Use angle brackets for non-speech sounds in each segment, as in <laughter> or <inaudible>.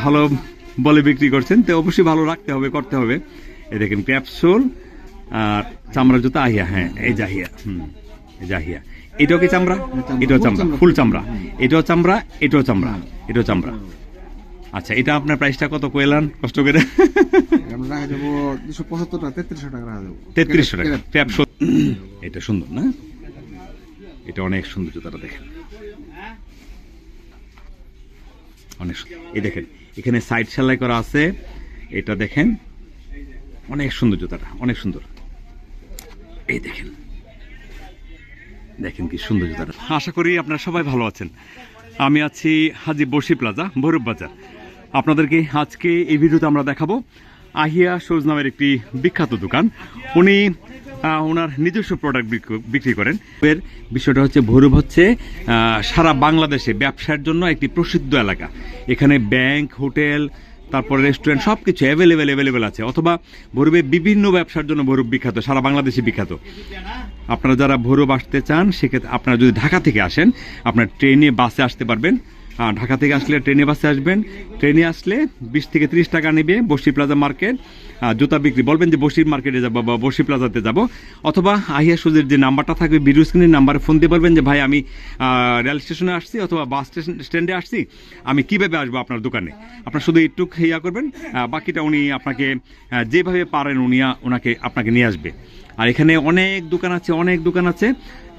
ভালো বলে বিক্রি করছেন তো অবশ্যই ভালো রাখতে হবে করতে হবে। এই দেখেন ক্যাপসুল আর চামড়ার জুতা আহিয়া হ্যাঁ এই জাহিয়া হুম জাহিয়া এটাও কি চামড়া? এটাও চামড়া ফুল চামড়া। এটাও চামড়া এটাও চামড়া এটাও চামড়া। আচ্ছা এটা আপনার প্রাইসটা কত কইলান? কষ্ট করে। তেত্রিশশো টাকা। ক্যাপসুল। এটা সুন্দর না? এটা অনেক সুন্দর জুতাটা দেখেন। অনেক। এই দেখেন, এখানে সাইড সেলাই করা আছে। এটা দেখেন, অনেক সুন্দর জুতাটা, অনেক সুন্দর। এই দেখেন দেখেন কি সুন্দর জুতাটা। আশা করি আপনারা সবাই ভালো আছেন। আমি আছি হাজি বসি প্লাজা, ভৈরব বাজার। আপনাদেরকে আজকে এই ভিডিওতে আমরা দেখাবো আহিয়া শোজ নামের একটি বিখ্যাত দোকান। উনি ওনার নিজস্ব প্রোডাক্ট বিক্রি করেন। এর বিষয়টা হচ্ছে ভৈরব হচ্ছে সারা বাংলাদেশে ব্যবসার জন্য একটি প্রসিদ্ধ এলাকা। এখানে ব্যাংক হোটেল তারপরে রেস্টুরেন্ট সব কিছু অ্যাভেলেবেল অ্যাভেলেবেল আছে। অথবা ভৈরবে বিভিন্ন ব্যবসার জন্য ভৈরব বিখ্যাত, সারা বাংলাদেশে বিখ্যাত। আপনারা যারা ভৈরব আসতে চান, সেক্ষেত্রে আপনারা যদি ঢাকা থেকে আসেন, আপনার ট্রেনে, বাসে আসতে পারবেন। ঢাকা থেকে আসলে ট্রেনে বাসে আসবেন। ট্রেনে আসলে বিশ থেকে ত্রিশ টাকা নেবে বসি প্লাজা মার্কেট। জুতা বিক্রি। বলবেন যে বসির মার্কেটে যাব বা বসি প্লাজাতে যাব। অথবা আহিয়া সুজের যে নাম্বারটা থাকবে ভিডিও স্ক্রিনের নাম্বারে ফোন দিয়ে বলবেন যে, ভাই, আমি রেল স্টেশনে আসছি অথবা বাস স্টেশন স্ট্যান্ডে আসছি। আমি কীভাবে আসব আপনার দোকানে? আপনার শুধু একটু ইয়া করবেন। বাকিটা উনি আপনাকে যেভাবে পারেন উনি ওনাকে আপনাকে নিয়ে আসবে। আর এখানে অনেক দোকান আছে, অনেক দোকান আছে।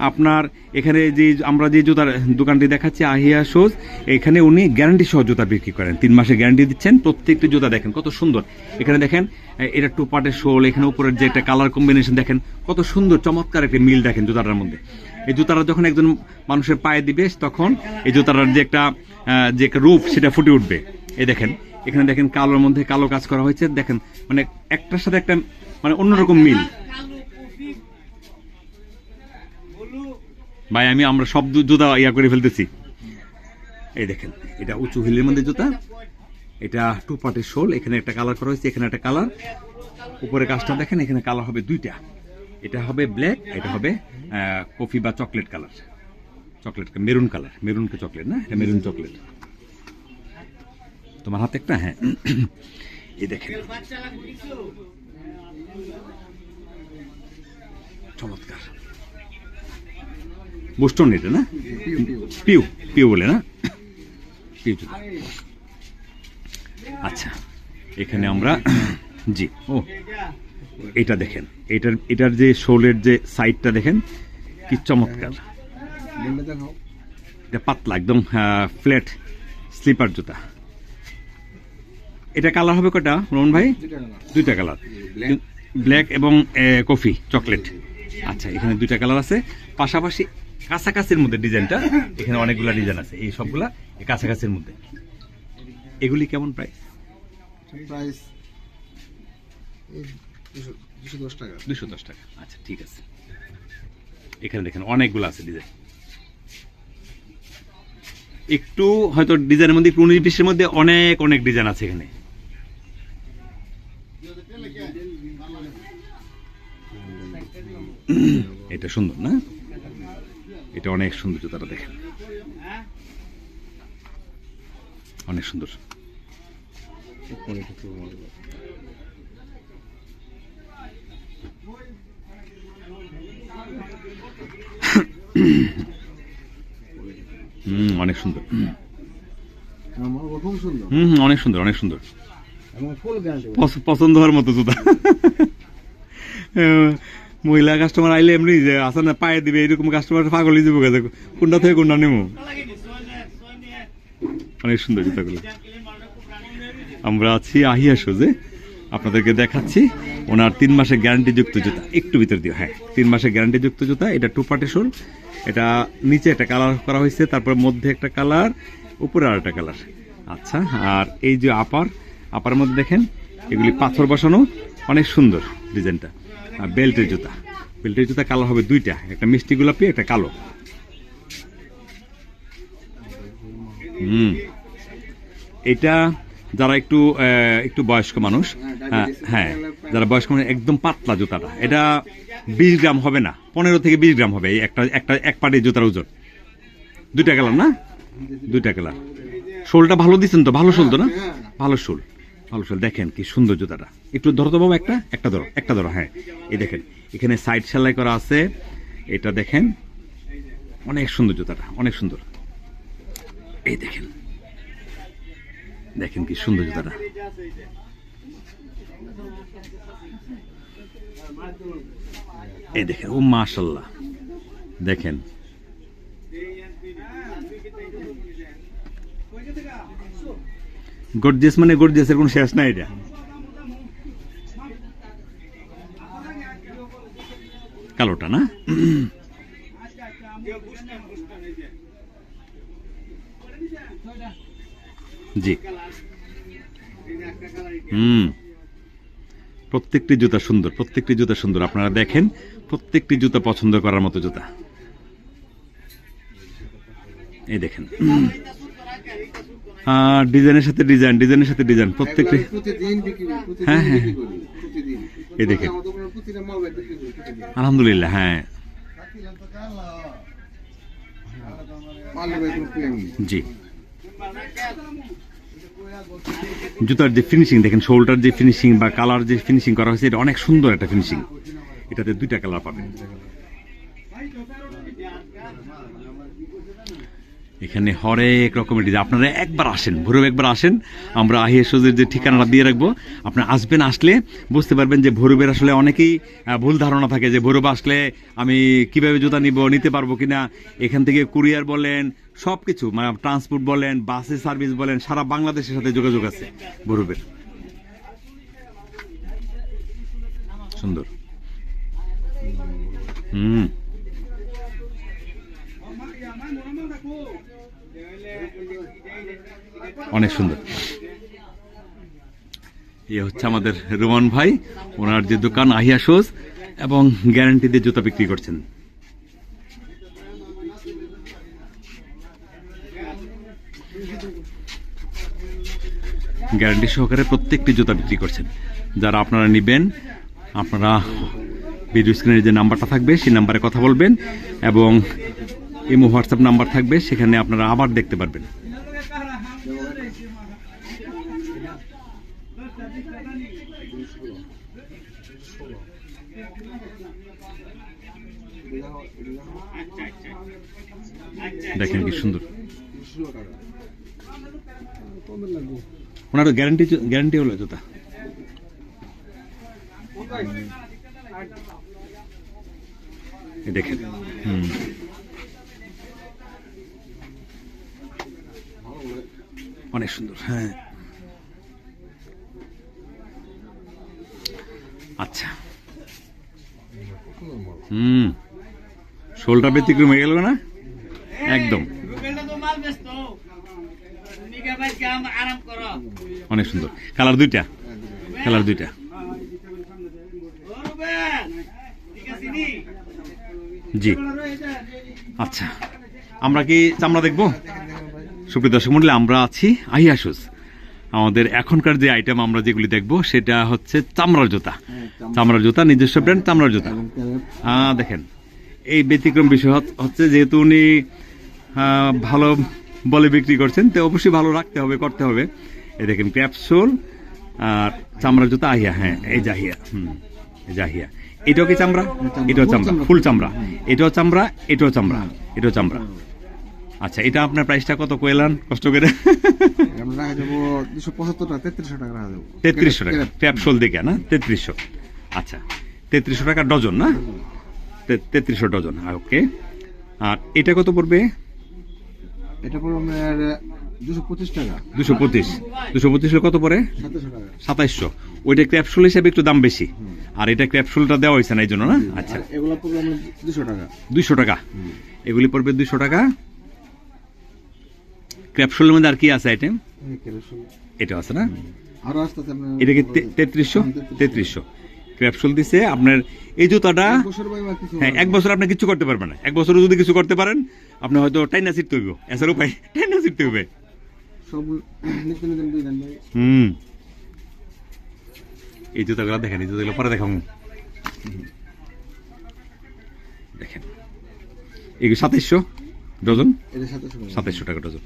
আপনার এখানে যে, আমরা যে জুতার দোকানটি দেখাচ্ছি, আহিয়া শোজ, এখানে উনি গ্যারান্টি সহ জুতা বিক্রি করেন। তিন মাসে গ্যারান্টি দিচ্ছেন, প্রত্যেকটি জুতা দেখেন, কত সুন্দর। এখানে দেখেন এটা টু পার্টের শোল, এখানে উপরের যে একটা কালার কম্বিনেশন দেখেন, কত সুন্দর, চমৎকার একটা মিল দেখেন জুতাটার মধ্যে। এই জুতাটা যখন একজন মানুষের পায়ে দিবে, তখন এই জুতাটার যে একটা যে একটা রূপ, সেটা ফুটে উঠবে। এই দেখেন, এখানে দেখেন কালোর মধ্যে কালো কাজ করা হয়েছে। দেখেন মানে একটার সাথে একটা মানে অন্যরকম মিল। ভাই, আমি আমরা সব জুতা ইয়া করে ফেলতেছি। এই দেখেন, এটা উঁচু হিলের মধ্যে জুতা, এটা টু পার্টের শোল, এখানে একটা কালার করা হয়েছে, এখানে একটা কালার উপরে কাজটা দেখেন, এখানে কালার হবে দুইটা। এটা হবে ব্ল্যাক এটা হবে কফি বা chocolate colour chocolate maroon colour মেরুনকে chocolate না, এটা মেরুন চকলেট তোমার হাতে একটা? হ্যাঁ। এই দেখেন। চমৎকার। বুস্টন এটা না পিউ পিউ বলে না পিউ। আচ্ছা এখানে আমরা জি ও এটা দেখেন এটার এটার যে শোলের যে সাইডটা দেখেন কি চমৎকার এটা পাতলা একদম ফ্ল্যাট স্লিপার জুতা এটা কালার হবে কটা রমন ভাই দুইটা কালার. ব্ল্যাক এবং কফি চকলেট আচ্ছা এখানে দুইটা কালার আছে পাশাপাশি কাছাকাছির মধ্যে ডিজাইনটা এখানে অনেকগুলা ডিজাইন আছে এই সবগুলা কাছাকাছির মধ্যে। এগুলি কেমন প্রাইস প্রাইস দুশো টাকা। দুশো দশ টাকা। আচ্ছা ঠিক আছে। এখানে দেখেন অনেকগুলো আছে ডিজাইন একটু হয়তো ডিজাইনের মধ্যে একটু উনিশ বিশের মধ্যে অনেক অনেক ডিজাইন আছে এখানে। এটা সুন্দর না? এটা অনেক সুন্দর জুতাটা দেখেন। অনেক সুন্দর। হুম, অনেক সুন্দর। হুম, অনেক সুন্দর অনেক সুন্দর। পছন্দ হওয়ার মতো জুতা। মহিলা কাস্টমার আইলে এমনি যে আসা না, পায়ে দিবে, এরকম কাস্টমার পাগলই যাব গেছে কোনটা থেকে কোনটা নেব অনেক সুন্দর জুতাগুলো আমরা আছি আহিয়া সোজে আপনাদেরকে দেখাচ্ছি। ওনার তিন মাসের গ্যারান্টি যুক্ত জুতা। একটু ভিতর দিও হ্যাঁ। তিন মাসের গ্যারান্টি যুক্ত জুতা, এটা টু পার্টি শোল এটা নিচে একটা কালার করা হয়েছে, তারপর মধ্যে একটা কালার উপরে আর একটা কালার আচ্ছা আর এই যে আপার আপার মধ্যে দেখেন, এগুলি পাথর বসানো, অনেক সুন্দর ডিজাইনটা। বেল্টের জুতা। বেল্টের জুতা কালার হবে দুইটা একটা মিষ্টি গোলাপি একটা কালো। হুম। এটা যারা একটু একটু বয়স্ক মানুষ হ্যাঁ, হ্যাঁ যারা বয়স্ক মানুষ একদম পাতলা জুতাটা। এটা বিশ গ্রাম হবে না পনেরো থেকে বিশ গ্রাম হবে এই একটা একটা এক পাটি জুতার ওজন। দুইটা কালার না? দুইটা কালার। শোলটা ভালো দিচ্ছেন তো? ভালো শোল তো না। ভালো শোল। ভালো শোল দেখেন কি সুন্দর জুতাটা একটু ধরো তো বাবা একটা একটা ধরো একটা ধরো হ্যাঁ। এই দেখেন, এখানে সাইড সেলাই করা আছে। এটা দেখেন, অনেক সুন্দর জুতাটা অনেক সুন্দর। এই দেখেন দেখেন কি সুন্দর জুতাটা এই দেখেন, ও মাশাল্লাহ দেখেন। গর্জিয়াস মানে গর্জিয়াসের কোনো শেষ নাই এটা। কালোটা না? জি। হুম। প্রত্যেকটি জুতা সুন্দর, প্রত্যেকটি জুতা সুন্দর। আপনারা দেখেন, প্রত্যেকটি জুতা পছন্দ করার মতো জুতা। এই দেখেন। ডিজাইনের সাথে ডিজাইন ডিজাইনের সাথে ডিজাইন প্রত্যেকটি হ্যাঁ, হ্যাঁ। করি, এই দেখেন। প্রতিদিন। আলহামদুলিল্লাহ হ্যাঁ। জি জুতার যে ফিনিশিং দেখেন শোল্ডার যে ফিনিশিং বা কালার যে ফিনিশিং করা হয়েছে এটা অনেক সুন্দর একটা ফিনিশিং এটাতে দুইটা কালার পাবেন এখানে হরেক রকমের ডিজাইন। আপনারা একবার আসেন ভৈরব একবার আসেন। আমরা আহিয়া সুজের যে ঠিকানাটা দিয়ে রাখব আপনারা আসবেন, আসলে বুঝতে পারবেন যে ভৈরবের আসলে অনেকেই ভুল ধারণা থাকে যে ভৈরব আসলে আমি কীভাবে জুতা নিব, নিতে পারব কিনা। এখান থেকে কুরিয়ার বলেন সব কিছু মানে ট্রান্সপোর্ট বলেন বাসে সার্ভিস বলেন, সারা বাংলাদেশের সাথে যোগাযোগ আছে ভৈরবের। সুন্দর। হুম। অনেক সুন্দর। এ হচ্ছে আমাদের রোমান ভাই। ওনার যে দোকান আহিয়া শোজ এবং গ্যারান্টি দিয়ে জুতা বিক্রি করছেন। গ্যারান্টি সহকারে প্রত্যেকটি জুতা বিক্রি করছেন। যারা আপনারা নেবেন, আপনারা ভিডিও স্ক্রিনের যে নাম্বারটা থাকবে, সেই নাম্বারে কথা বলবেন এবং ইমো হোয়াটসঅ্যাপ নাম্বার থাকবে, সেখানে আপনারা আবার দেখতে পারবেন। দেখেন কি সুন্দর। ওনার গ্যারান্টি গ্যারান্টি হলো জুতা। দেখেন। হুম। অনেক সুন্দর হ্যাঁ। আচ্ছা। হুম। শোলটা ব্যতিক্রম হয়ে গেল না? একদম। অনেক সুন্দর। কালার দুইটা। কালার দুইটা। জি। আচ্ছা। আমরা কি চামড়া দেখব? সুপ্রিয় দর্শক মন্ডলী আমরা আছি আহিয়াসুস। আমাদের এখনকার যে আইটেম আমরা যেগুলি দেখব সেটা হচ্ছে চামড়ার জুতা। চামড়ার জুতা। নিজস্ব ব্র্যান্ড চামড়ার জুতা। দেখেন এই ব্যতিক্রম বিষয় হচ্ছে যেহেতু উনি ভালো বলে বিক্রি করছেন তো অবশ্যই ভালো রাখতে হবে করতে হবে। এই দেখেন ক্যাপসুল আর চামড়ার জুতা আহিয়া হ্যাঁ এই জাহিয়া হুম জাহিয়া এটাও কি চামড়া? এটাও চামড়া ফুল চামড়া। এটাও চামড়া এটাও চামড়া এটাও চামড়া। আচ্ছা এটা আপনার প্রাইসটা কত কইলান? কষ্ট করে? আমরা দুশো পঁচাত্তর টাকা তেত্রিশশো টাকা তেত্রিশশো টাকা। ক্যাপসুল দেখে না? তেত্রিশশো। আচ্ছা তেত্রিশশো টাকা ডজন না? তেত্রিশশো ডজন ওকে। আর এটা কত পড়বে? এটা পড়বে আপনার দুশো পঁচিশ টাকা। দুশো পঁচিশ। দুশো পঁচিশ কত পড়ে? সাতাইশশো ওইটা ক্যাপসুল হিসেবে একটু দাম বেশি। আর এটা ক্যাপসুলটা দেওয়া হয়েছে না এই জন্য না? আচ্ছা। এগুলো পড়বে দুশো টাকা। দুইশো টাকা। এগুলি পড়বে দুইশো টাকা। ক্যাপসুলের মধ্যে আর কি আছে আইটেম এটা আছে না? এটা কি তে- তেত্রিশশো? হ্যাঁ, তেত্রিশশো। ক্যাপসুল দিছে আপনার এই জুতাটা হ্যাঁ এক বছর আপনি কিছু করতে পারবেন না। এক বছর যদি কিছু করতে পারেন আপনি হয়তো টাইনা সিট তৈব এসার উপায় টাইনা সিট তৈবে হুম। এই জুতাগুলো দেখেন এই জুতাগুলো পরে দেখাম দেখেন। এগুলো সাতাইশশো ডজন। সাতাইশশো টাকা ডজন।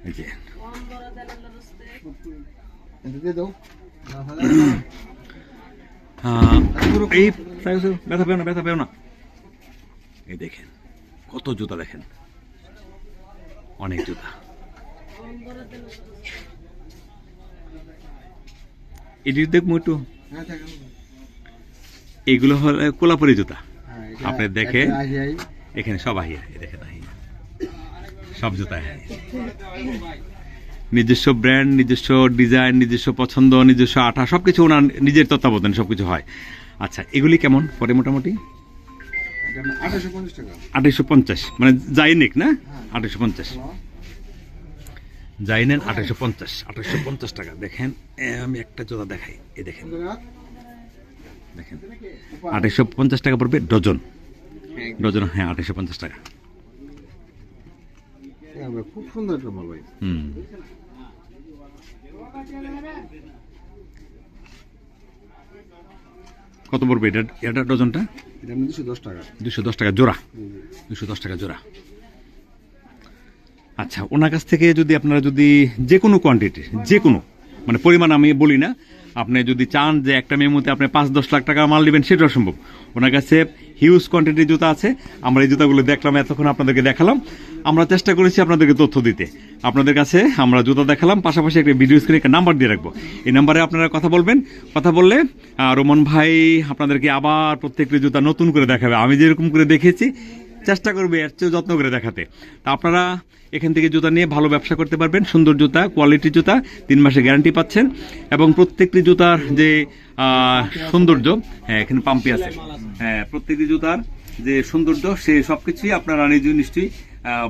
<coughs> এই ব্যথা পেও না ব্যথা পেও না। এই দেখেন কত জুতা দেখেন। অনেক জুতা। এটি দেখব একটু। এগুলো হলো কোলাপুরি জুতা। হ্যাঁ, আপনি দেখে-। এখানে সব আহিয়া এই দেখেন। সব জুতা আহিয়া নিজস্ব ব্র্যান্ড নিজস্ব ডিজাইন নিজস্ব পছন্দ, নিজস্ব আঠা সব কিছু ওনার নিজের তত্ত্বাবধান সবকিছু হয়। আচ্ছা এগুলি কেমন পরে মোটামুটি? আঠাইশো পঞ্চাশ মানে জাইনিক না? আঠাইশো পঞ্চাশ। জাইনেন আঠাইশো পঞ্চাশ আঠাইশো পঞ্চাশ টাকা। দেখেন আমি একটা জোড়া দেখাই। এই দেখেন। দেখেন। আঠাইশো পঞ্চাশ টাকা পড়বে ডজন। ডজন হ্যাঁ আঠাইশো পঞ্চাশ টাকা। খুব সুন্দর একটা মাল ভাই হুম। কত পড়বে এটা? এটা ডজনটা? এটা দুশো দশ টাকা। দুশো দশ টাকা জোড়া। দুশো দশ টাকা জোড়া। আচ্ছা ওনার কাছ থেকে যদি আপনারা যদি যে কোনো কোয়ান্টিটি যে কোনো মানে পরিমাণ আমি বলি না আপনি যদি চান যে একটা মেমোতে আপনি পাঁচ দশ লাখ টাকা মাল নেবেন সেটাও সম্ভব। ওনার কাছে হিউজ কোয়ান্টিটির জুতা আছে। আমরা এই জুতাগুলো দেখলাম এতক্ষণ আপনাদেরকে দেখালাম। আমরা চেষ্টা করেছি আপনাদেরকে তথ্য দিতে। আপনাদের কাছে আমরা জুতা দেখালাম, পাশাপাশি একটা ভিডিও স্ক্রিনে একটা নাম্বার দিয়ে রাখব। এই নাম্বারে আপনারা কথা বলবেন। কথা বললে রোমন ভাই আপনাদেরকে আবার প্রত্যেকটি জুতা নতুন করে দেখাবে। আমি যেরকম করে দেখেছি, চেষ্টা করবে এর চেয়ে যত্ন করে দেখাতে। তা আপনারা এখান থেকে জুতা নিয়ে ভালো ব্যবসা করতে পারবেন। সুন্দর জুতা কোয়ালিটির জুতা, তিন মাসে গ্যারান্টি পাচ্ছেন। এবং প্রত্যেকটি জুতার যে সৌন্দর্য হ্যাঁ এখানে পাম্পি আছে। হ্যাঁ প্রত্যেকটি জুতার যে সৌন্দর্য, সে সব কিছুই আপনারা নিজে নিশ্চয়ই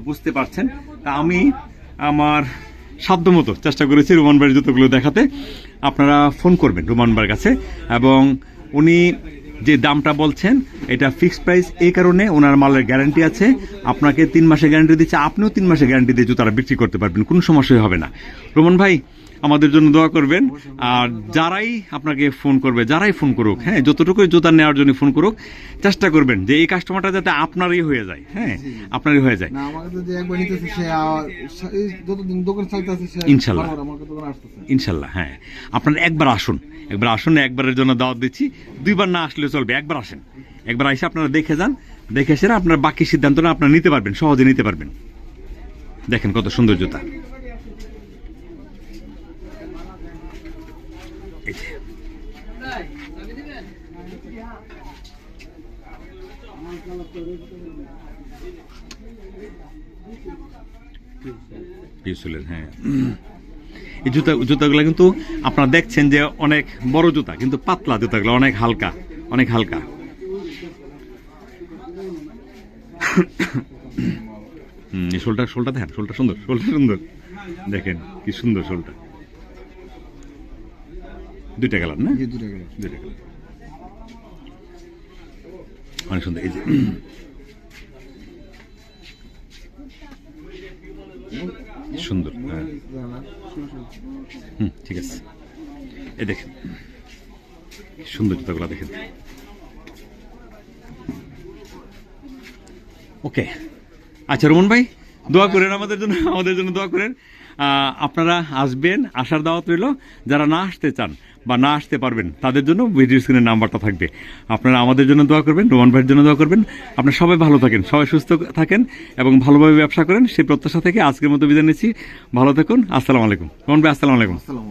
বুঝতে পারছেন। তা আমি আমার সাধ্যমতো চেষ্টা করেছি রোমান ভাইয়ের জুতোগুলো দেখাতে। আপনারা ফোন করবেন রোমান ভাইয়ের কাছে। এবং উনি যে দামটা বলছেন, এটা ফিক্সড প্রাইস এই কারণে ওনার মালের গ্যারান্টি আছে। আপনাকে তিন মাসে গ্যারান্টি দিচ্ছে, আপনিও তিন মাসে গ্যারান্টি দিয়ে জুতারা বিক্রি করতে পারবেন, কোনো সমস্যাই হবে না। রোমান ভাই আমাদের জন্য দোয়া করবেন। আর যারাই আপনাকে ফোন করবে যারাই ফোন করুক হ্যাঁ যতটুকু জুতা নেওয়ার জন্য ফোন করুক চেষ্টা করবেন যে এই কাস্টমারটা যাতে আপনারই হয়ে যায় হ্যাঁ আপনারই হয়ে যায়। ইনশাল্লাহ। ইনশাল্লাহ হ্যাঁ। আপনারা একবার আসুন একবার আসুন একবারের জন্য দাওয়াত দিচ্ছি। দুইবার না আসলে চলবে একবার আসেন। একবার এসে আপনারা দেখে যান দেখে এসে আপনার বাকি সিদ্ধান্তটা আপনারা নিতে পারবেন সহজে নিতে পারবেন। দেখেন কত সুন্দর জুতা। হ্যাঁ। এই জুতা জুতাগুলো কিন্তু আপনারা দেখছেন যে অনেক বড় জুতা, কিন্তু পাতলা জুতাগুলো অনেক হালকা অনেক হালকা। হুম শোলটা শোলটা দেখেন, শোলটা সুন্দর শোলটা সুন্দর। দেখেন, কি সুন্দর শোলটা। দুইটা কালার না? দুটো গেল দুইটা কালার অনেক সুন্দর এই যে। সুন্দর হ্যাঁ। হুম ঠিক আছে। এই দেখেন সুন্দর জুতাগুলো দেখেন। ওকে। আচ্ছা রমন ভাই দোয়া করেন আমাদের জন্য আমাদের জন্য দোয়া করেন। আপনারা আসবেন, আসার দাওয়াত রইল। যারা না আসতে চান বা না আসতে পারবেন, তাদের জন্য ভিডিও স্ক্রিনের নাম্বারটা থাকবে। আপনারা আমাদের জন্য দোয়া করবেন রোমান ভাইয়ের জন্য দোয়া করবেন। আপনারা সবাই ভালো থাকেন, সবাই সুস্থ থাকেন এবং ভালোভাবে ব্যবসা করেন। সেই প্রত্যাশা থেকে আজকের মতো বিদায় নিচ্ছি। ভালো থাকুন, আসসালামু আলাইকুম। রোমান ভাই, আসসালামু আলাইকুম। আসসালামু